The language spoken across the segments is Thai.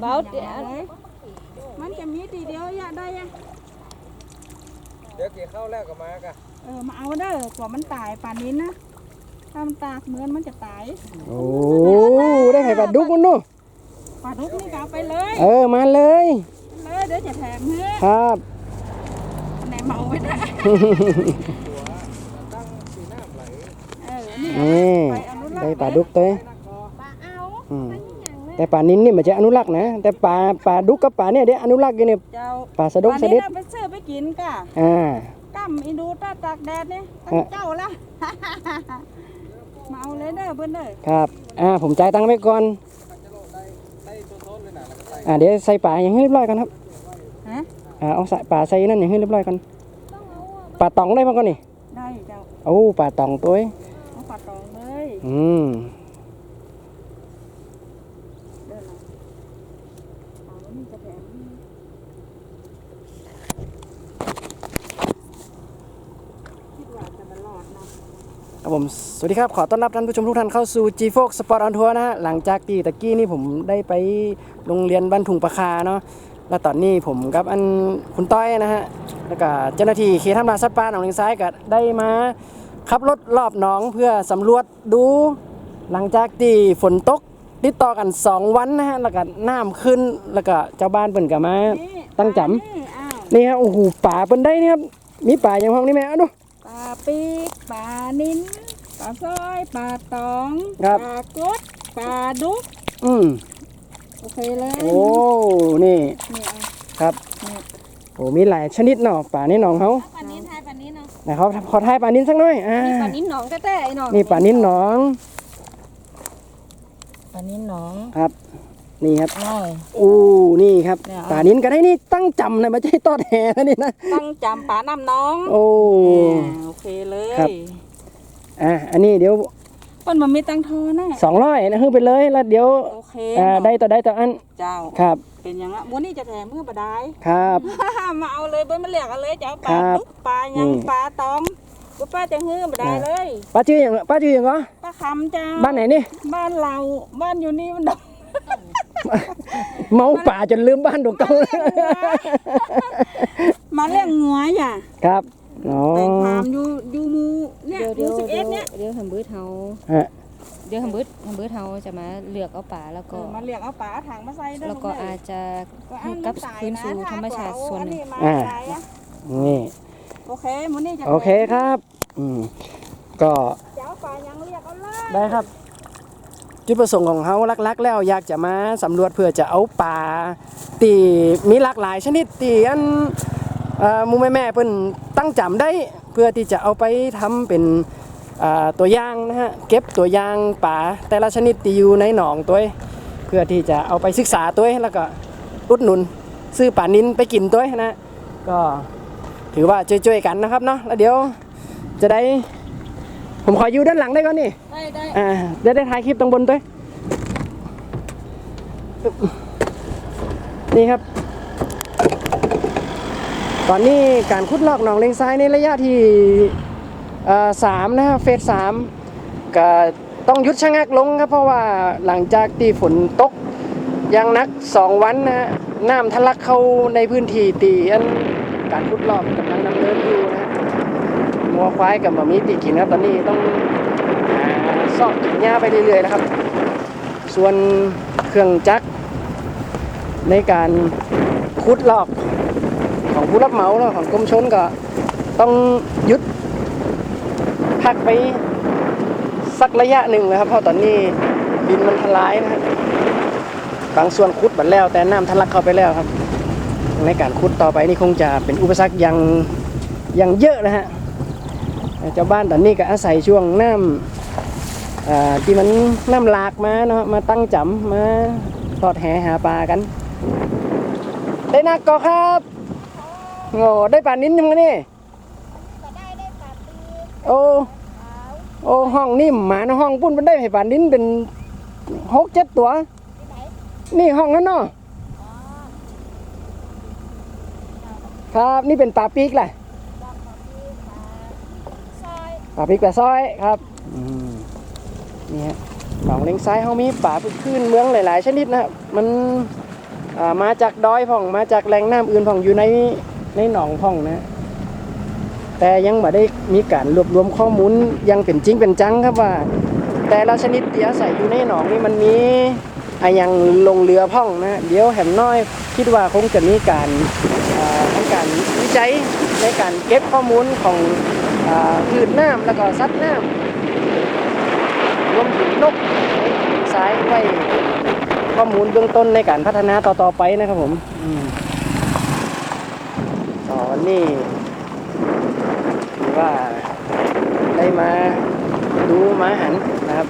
เบาอเดี๋ย่างยวเลยมันจะมีทีเดียวอย่าได้ยังเดี๋ยวเกี่ยวเข้าแล้วก็มากะเออมาเอาเด้อกว่ามันตายป่านนี้นะถ้ามันตากเหมือนมันจะตายโอ้ได้ไข่ปลาดุกมันเนาะปลาดุกนี่ก็เอาไปเลย เออมาเลยเลยเดี๋ยวจะแถมให้ครับไหนเมาไว้ได้ตั้งสีน้ำไหลเออนี่นี่ไปอนุรักษ์ได้ปลาดุกตั แต่ปลานินนี่มันจะอนุรักษ์นะ แต่ปลาปลาดุกกับปลาเนี่ยเดี๋ยวอนุรักษ์กันเนี่ยเจ้าปลาสะดงวันสะนี้เด็ดเราไปซื้อไปกินกะอ่ากั้มอีดูตาตากแดดนี่ตั้งเจ้าละมาเอาเลยเด้อเพื่อนเด้อครับอ่าผมจ่ายตังค์ไปก่อนมันจะโลดได้ได้ต้นๆเลยนะแล้วก็ใส่อ่าเดี๋ยวใส่ปลาอย่างให้เรียบร้อยกันครับฮะอ่าเอาใส่ปลาใส่นั่นอย่างให้เรียบร้อยกันต้องเอาอะปลาตองได้มั้งก่อนนี่ได้เจ้าโอ้ปลาตองตัวเอ้ยเอาปลาตองเลยอืม เด้อนะเอาแล้วนี่จะแถมให้คิดว่าจะตลอดเนาะ ครับผม สวัสดีครับ ขอต้อนรับท่านผู้ชมทุกท่านเข้าสู่ G f o x Sport on Tour นะฮะ หลังจากที่ตะกี้นี่ผมได้ไปโรงเรียนบ้านถุงประคาเนาะ แล้วตอนนี้ผมกับอันคุณต้อยนะฮะ แล้วก็เจ้าหน้าที่เขตทำลายสัตว์ป่าหนองเลงซ้ายก็ได้มาขับรถรอบหนองเพื่อสำรวจดู หลังจากที่ฝนตกติดต่อกัน 2 วันนะฮะ แล้วก็น้ำขึ้น แล้วก็เจ้าบ้านเปิ่นก็มานี่ตั้งจำปลานี่อ้าวนี่ฮะ โอ้โห ป่าเปิ่นได้นี่ครับ มีป่าอย่างห้องนี่ไหมเอาดู ปลาปีกปลานิ้นปลาสร้อยปลาตองครับปลากดปลาดุกอืมโอเคเลยโอ้นี่นี่เอาครับนี่โอ้มีหลายชนิดเนาะป่านี่หนองเขาปลานิ้นทายปลานิ้นเนาะไหนเขาขอทายป่านินสักหน่อยอ่านี่ปลานิ้นหนองแต้ๆไอ้หนองนี่ป่านินหนองปลานิ้นหนองครับ นี่ครับอ้อยโอ้นี่ครับเนี่ยเอาป่านินก็ได้นี่ตั้งจำนะไม่ใช่ตอดแหนะนี่นะตั้งจำปลาน้ำน้องโอ้ อ่าโอเคเลยครับ อะอันนี้เดี๋ยวเปิ้นมันมีตังทอนะสองร้อยนะคือไปเลยแล้วเดี๋ยวโอเคอ่าเนาะได้ต่อได้ต่ออันเจ้า ครับ เป็นอยังอะวันนี้จะแถมเมื่อบดาย ครับ มาเอาเลยเบิ้ลมาเรียกเอาเลยเจ้าปลาครับดุกปลายังนี่ปลาตองกูป้าจะฮื้อบดายเลยป้าชื่ออย่างป้าชื่ออย่างเหรอป้าคำเจ้าบ้านไหนนี่บ้านเราบ้านอยู่นี่มันดอก เมาป่าจนลืมบ้านตัวเก่ามาเลี้ยงงัวอย่าครับอ๋อแต่งพามอยู่อยู่หมูเนี่ยเดี๋ยวหเดี๋มูยวสิบเดี๋เอ็ยวดเนี่ยเดี๋ยวทำบื้อเทาฮะเดี๋ยวทำบื้อทำบื้อเทาจะมาเลือกเอาป่าแล้วเอก็อมาเรียกเอาปลาถังมาใส่ด้วยแล้วก็ลูเอ้ยอาจจะก็อันกลับมันตายคืนสู่นะธรรมชาติส่วนหนึ่งถ้าอ่าเอาอันนี้มาใส่อะนี่โอเคหมูนี่จะโอเคครับ อืมก็เจ้าปลายังเรียกเอาเลยได้ครับ จุดประสงค์ของเขาลักๆ แล้วอยากจะมาสำรวจเพื่อจะเอาปลาตีมีหลากหลายชนิดตีอันอมูแม่แม่เพิ่นตั้งจำได้เพื่อที่จะเอาไปทำเป็นตัวอย่างนะฮะเก็บตัวอย่างปลาแต่ละชนิดที่อยู่ในหนองตัวเพื่อที่จะเอาไปศึกษาตัวแล้วก็อุดหนุนซื้อปลานินไปกินตัวนะก็ถือว่าช่วยๆกันนะครับเนาะแล้วเดี๋ยวจะได้ ผมขออยู่ด้านหลังได้ก่อนนี่ ได้ได้อ่าได้ได้ถ่ายคลิปตรงบนด้วย นี่ครับ ตอนนี้การขุดลอกหนองเลงซ้ายในระยะที่เอ่อสามนะฮะเฟสสามก็ต้องหยุดชะงักลงครับ เพราะว่าหลังจากที่ฝนตกอยังหนักสองวันนะฮะน้ำทะลักเข้าในพื้นที่ตีอันการขุดลอกกำลังดำเนินอยู่ หัวควายกับหมามีตีกินครับ ตอนนี้ต้องอ่าซอกกินหญ้าไปเรื่อยๆนะครับ ส่วนเครื่องจักรในการขุดลอกของผู้รับเหมาเนาะของกรมชนก็ต้องยุดพักไปสักระยะหนึ่งนะครับ เพราะตอนนี้ดินมันทลายนะครับบางส่วนขุดบัดแล้ว แต่น้ำทะลักเข้าไปแล้วครับ ในการขุดต่อไปนี่คงจะเป็นอุปสรรคย่างอย่างเยอะนะฮะ เจ้าบ้านตอนนี้ก็อาศัยช่วงน้ำอ่าที่มันน้ำหลากมาเนาะมาตั้งจำมาทอดแหหาปลากัน ได้นักก็ครับโง่ได้ปลานิ้นยังไงนี่ก็ได้ได้ปลาปีกโอ้โอ้ห้องนี่หมาในห้องปุ้นมันได้ให้ปลานิ้นเป็นหกเจ็ดตัวที่ไหนนี่ห้องนั้นเนาะครับนี่เป็นปลาปีกแหละ ปลาปีกปลาซอย ปลาปีกปลาซอยครับอืมนี่ฮะหนองเลงซ้ายเขามีปลาพื้นเมืองหลาย ๆ ชนิดนะครับมันอ่ามาจากดอยพ่องมาจากแหล่งน้ำอื่นพ่องอยู่ในในหนองพ่องนะ แต่ยังไม่ได้มีการรวบรวมข้อมูลอยังเป็นจริงเป็นจังครับว่า แต่ละชนิดที่อาศัยอยู่ในหนองนี่มันมีอะอย่างลงเรือพ่องนะเดี๋ยวแหมน้อยคิดว่าคงจะมีการอ่าทำการวิจัยในการเก็บข้อมูลของอ่า พืชน้ำแล้วก็สัตว์น้ำรวมถึงนกสายไว้ข้อมูลเบื้องต้นในการพัฒนาต่อๆไปนะครับผมต่อวันนี้ถือว่าได้มาดูหมาหันนะครับ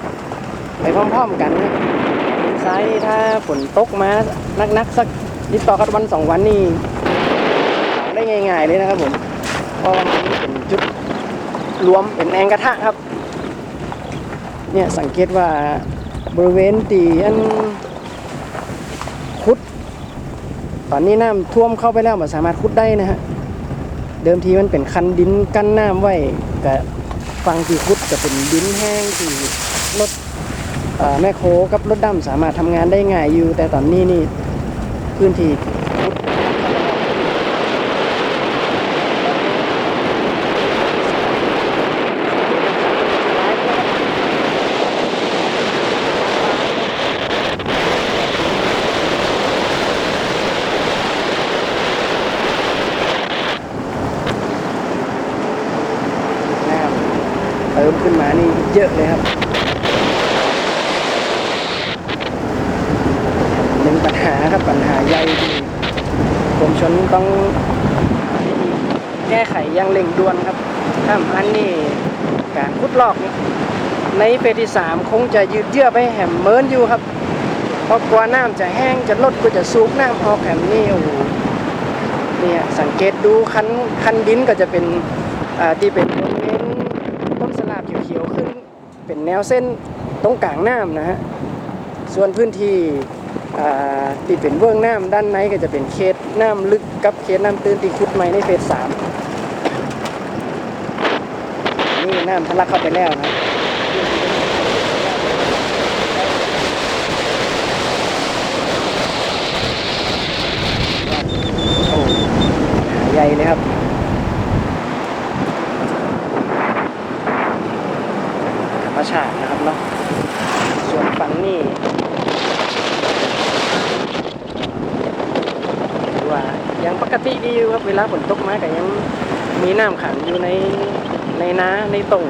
ไปพร้อมๆกันนะซ้ายถ้าฝนตกมานักๆสักติดต่อกันวันสองวันนี่ได้ง่ายๆเลยนะครับผมเพร รวมเป็นแองกระทะครับ เนี่ยสังเกตว่าบริเวณตีอันคุด ตอนนี้น้ำท่วมเข้าไปแล้วมันสามารถคุดได้นะฮะ เดิมทีมันเป็นคันดินกั้นน้ำไว้แต่ฟังที่คุดจะเป็นดินแห้งที่รถแม่โคกับรถดำสามารถทำงานได้ง่ายอยู่ แต่ตอนนี้นี่พื้นที่คุดน้ำเติมขึ้นมานี่ เยอะเลยครับหนึ่งปัญหาครับปัญหาใหญ่ที่กรมชนต้องแก้ไขอย่างเร่งด่วนครับถ้าอันนี้การขุดลอกนะในเฟสที่สามคงจะยืดเยื้อไปแหมเมินอยู่ครับเพราะกลัวน้ำจะแห้งจะลดก็จะสูบน้ำออกแหมนี่โอ้โหเนี่ยสังเกตดูคันคันดินก็จะเป็นที่เป็นบริเวณต้นสลาบเขียวๆขึ้น เป็นแนวเส้นตรงกลางน้ำนะฮะส่วนพื้นที่อ่าที่เป็นเบื้องน้ำด้านในก็จะเป็นเขตน้ำลึกกับเขตน้ำตื้นที่คุดใหม่ในเฟสสามนี่น้ำทะลักเข้าไปแล้วนะ โอ้หาใหญ่เลยครับ ธรรมชาตินะครับเนาะ ส่วนฝั่งนี้ถือว่ายังปกติดีอยู่ครับ เวลาฝนตกมาก็ยังมีน้ำขังอยู่ในในนาในตรง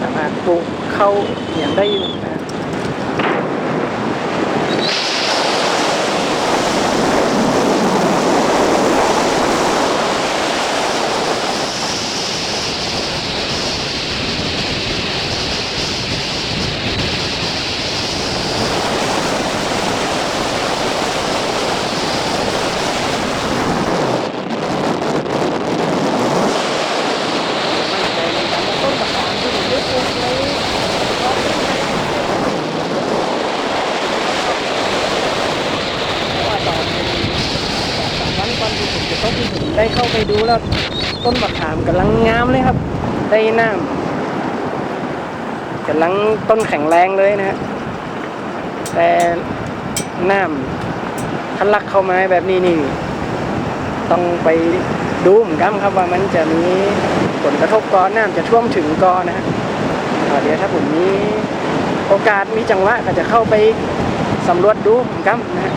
สามารถปลูกเข้าอย่างได้อยู่นะ มั่นใจในการต้นมะขามที่ผมได้ปลูกในเพราะว่าตอนสามวันก่อนที่ผมจะตกที่ผมได้ เข้าไปดูแล้ว ต้นมะขามกำลังงามเลยครับ ได้น้ำกำลังต้นแข็งแรงเลยนะฮะแต่น้ำทะลักเข้ามาแบบนี้นี่ ต้องไปดูเหมือนกันครับว่ามันจะมีผลกระทบก่อนน้ำจะท่วมถึงก่อนนะฮะเดี๋ยวถ้าผมมีโอกาสมีจังหวะก็จะเข้าไปสำรวจดูเหมือนกันนะฮะ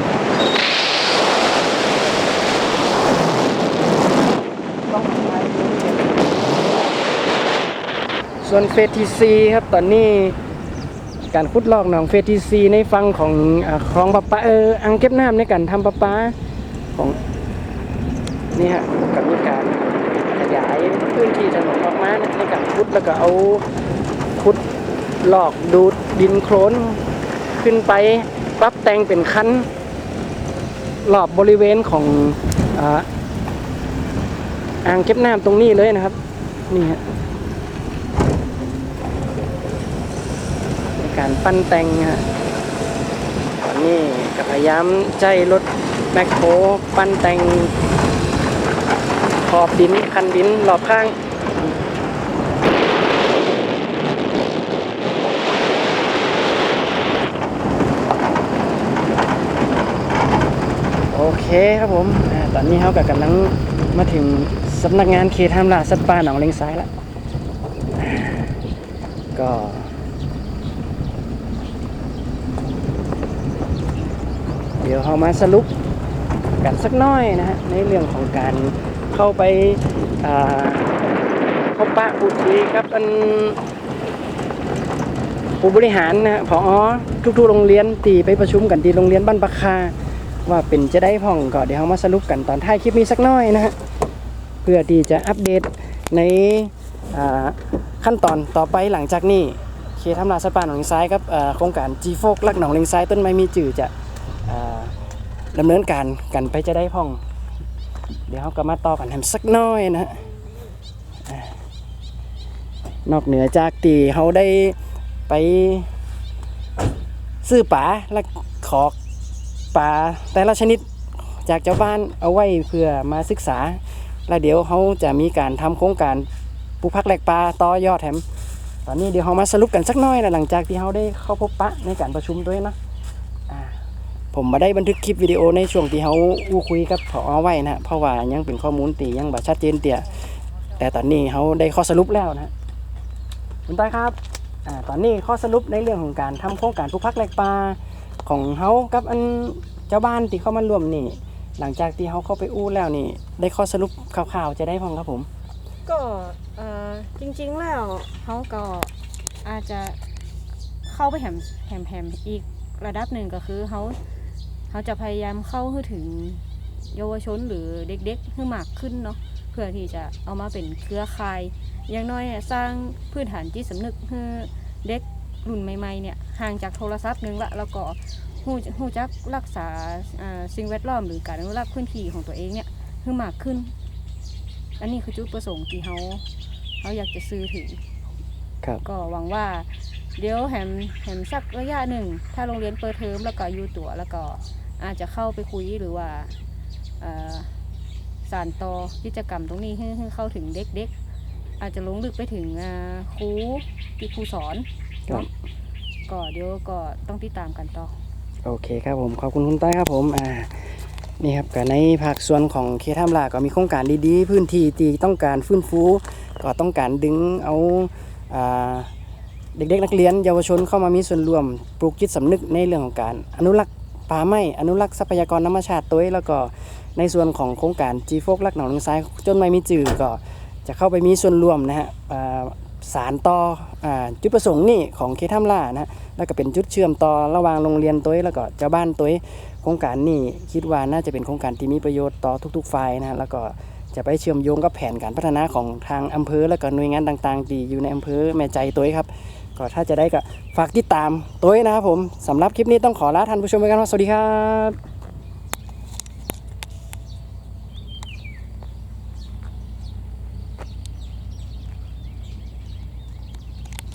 ส่วนเฟสทีซีครับตอนนี้การขุดลอกหนองเฟสทีซีในฝั่งของคลองปะปาเอออ่างเก็บน้ำในการทำปะปาของนี่ฮะกับมีการขยายพื้นที่ถนนออกมาในการขุดแล้วก็เอาขุดหลอกดูดดินโคลนขึ้นไปปรับแต่งเป็นคันรอบบริเวณของอ่างเก็บน้ำตรงนี้เลยนะครับนี่ฮะใน การปั้นแต่งฮะตอนนี้ก็พยายามใจรถแมคโครปั้นแต่งขอบดินคันดินรอบข้างโอเคครับผม ตอนนี้เขากับกำลังมาถึงสำนักงานเขตห้ามล่าสัตว์ป่าหนองเลงซ้ายแล้ว ก็ ดี๋ยวเรามาสรุปกันสักน้อยนะฮะในเรื่องของการเข้าไปพบปะพูดคุยกับอันผู้บริหารนะฮะผอทุกๆโรงเรียนตีไปประชุมกันที่โรงเรียนบ้านปะคา ว่าเป็นจะได้พ่องก็เดี๋ยวเรามาสรุปกันตอนท้ายคลิปนี้สักน้อยนะฮะเพื่อที่จะอัปเดตในขั้นตอนต่อไปหลังจากนี้เคทำลาสปาหนองเลงซ้ายครับโครงการ G โฟกลักหนองเลงซ้ายต้นไม้มีจื่อจะ ดำเนินการกันไปจะได้พ่อง เดี๋ยวเราก็มาต่อกันแฮมสักน้อยนะฮะนอกเหนือจากที่เขาได้ไปซื้อป๋าและขอปลาแต่ละชนิดจากเจ้าบ้านเอาไว้เพื่อมาศึกษา แล้วเดี๋ยวเขาจะมีการทำโครงการปลูกพักแหลกปลาต่อยอดแถม ตอนนี้เดี๋ยวเรามาสรุปกันสักน้อยนะหลังจากที่เขาได้เข้าพบปะในการประชุมด้วยนะ ผมมาได้บันทึกคลิปวิดีโอในช่วงที่เขาอู้คุยกับพอไว้นะเพราะว่ายังเป็นข้อมูลตียังแบบชัดเจนเตี่ยแต่ตอนนี้เขาได้ข้อสรุปแล้วนะคุณต้อยครับอตอนนี้ข้อสรุปในเรื่องของการทำโครงการปลูกพักแหลกปลาของเฮากับอันเจ้าบ้านที่เข้ามาร่วมนี่ หลังจากที่เฮาเข้าไปอู้แล้วนี่ ได้ข้อสรุปคร่าวๆจะได้พองครับผม ก็จริงๆแล้วเขาก็อาจจะเข้าไปแหมแหมแหมอีกระดับหนึ่งก็คือเขา เขาจะพยายามเข้าให้ถึงเยาวชนหรือเด็กๆให้มากขึ้นเนาะเพื่อที่จะเอามาเป็นเครือข่ายอย่างน้อยอะสร้างพื้นฐานจิตสำนึกให้เด็กรุ่นใหม่ๆเนี่ยห่างจากโทรศัพท์หนึงละแล้วก็หูหูจักรักษาอ่าสิ่งแวดล้อมหรือการอนุรักษ์พื้นที่ของตัวเองเนี่ยให้มากขึ้น อันนี้คือจุดประสงค์ที่เขาเขาอยากจะซื้อถึงครับก็หวังว่าเดี๋ยวแหมแหมสักระยะหนึ่ง ถ้าโรงเรียนเปิดเทอมแล้วก็อยู่ตัวแล้วก็ อาจจะเข้าไปคุยหรือว่าเอ่อสานต่อกิจกรรมตรงนี้ให้ให้เข้าถึงเด็กๆ อาจจะลงลึกไปถึงอ่าครูที่ครูสอนครับเนาะก็เดี๋ยวก็ต้องติดตามกันต่อ โอเคครับผม ขอบคุณคุณต้อยครับผมอ่านี่ครับก็ในภาคส่วนของเคทามลาก็มีโครงการดีๆ พื้นที่ที่ต้องการฟื้นฟู ก็ต้องการดึงเอาอ่าเด็กๆนักเรียนเยาวชนเข้ามามีส่วนร่วมปลูกจิตสำนึกในเรื่องของการอนุรักษ์ ป่าไม้อนุรักษ์ทรัพยากรธรรมชาติตัวเองแล้วก็ในส่วนของโครงการ G โฟกลักหนองลงซ้ายจนไม่มีจื่อก็จะเข้าไปมีส่วนร่วมนะฮะสารต่ออจุดประสงค์นี่ของเคทามล่านะฮะแล้วก็เป็นจุดเชื่อมต่อระหว่างโรงเรียนตัวเองแล้วก็เจ้าบ้านตัวเองโครงการนี้คิดว่าน่าจะเป็นโครงการที่มีประโยชน์ต่อทุกๆฝ่ายนะฮะแล้วก็จะไปเชื่อมโยงกับแผนการพัฒนาของทางอำเภอ แล้วก็หน่วยงานต่างๆ ที่อยู่ในอำเภอแม่ใจตัวเองครับ ก็ถ้าจะได้ก็ฝากติดตามตัวเองนะครับผมสำหรับคลิปนี้ต้องขอลาท่านผู้ชมไปกันว่าสวัสดีครับ